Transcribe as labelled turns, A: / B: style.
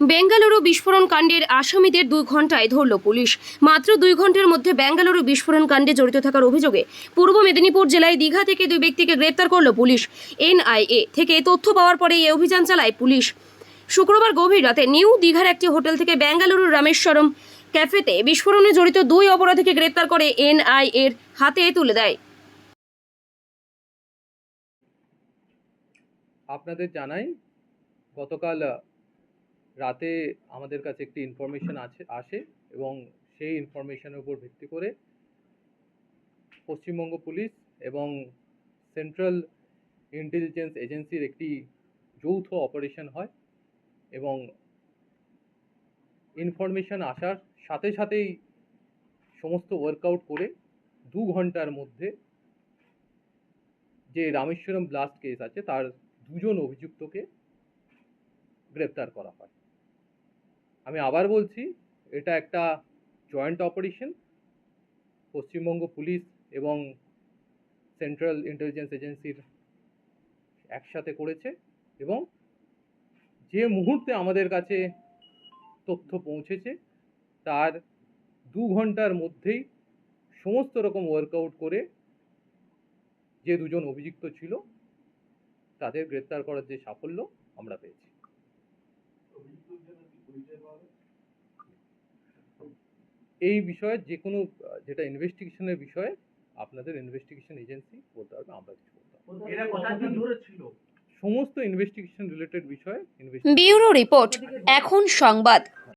A: বেঙ্গালুরু বিস্ফোরণ কাণ্ডের আসামিদের দুই ঘন্টায় ধরল পুলিশ। মাত্র দুই ঘণ্টার মধ্যে বেঙ্গালুরু বিস্ফোরণ কাণ্ডে জড়িত থাকার অভিযোগে পূর্ব মেদিনীপুর জেলায় দীঘা থেকে দুই ব্যক্তিকে গ্রেপ্তার করল পুলিশ। এনআইএ থেকে তথ্য পাওয়ার পরে এই অভিযান চালায় পুলিশ। শুক্রবার গভীর রাতে নিউ দীঘার একটি হোটেল থেকে বেঙ্গালুরুর রামেশ্বরম ক্যাফেতে বিস্ফোরণে জড়িত দুই অপরাধীকে গ্রেপ্তার করে এনআইএ এর হাতে তুলে দেয়।
B: আপনাদের জানাই, গতকাল রাতে আমাদের কাছে একটি ইনফরমেশন আছে, আসে এবং সেই ইনফরমেশনের উপর ভিত্তি করে পশ্চিমবঙ্গ পুলিশ এবং সেন্ট্রাল ইন্টেলিজেন্স এজেন্সির একটি যৌথ অপারেশন হয় এবং ইনফরমেশন আসার সাথে সাথেই সমস্ত ওয়ার্কআউট করে দু ঘণ্টার মধ্যে যে রামেশ্বরম ব্লাস্ট কেস আছে, তার দুজন অভিযুক্তকে গ্রেপ্তার করা হয়। আমি আবার বলছি, এটা একটা জয়েন্ট অপারেশন পশ্চিমবঙ্গ পুলিশ এবং সেন্ট্রাল ইন্টেলিজেন্স এজেন্সির একসাথে করেছে এবং যে মুহূর্তে আমাদের কাছে তথ্য পৌঁছেছে, তার দু ঘণ্টার মধ্যেই সমস্ত রকম ওয়ার্কআউট করে যে দুজন অভিযুক্ত ছিল, তাদের গ্রেপ্তার করার যে সাফল্য আমরা পেয়েছি। এই বিষয়ে যে কোনো যেটা ইনভেস্টিগেশনের বিষয়ে আপনাদের ইনভেস্টিগেশন এজেন্সি বলতে পারবে আমরা কিছু বলতে সমস্ত ইনভেস্টিগেশন রিলেটেড বিষয়ে
A: ব্যুরো রিপোর্ট এখন সংবাদ।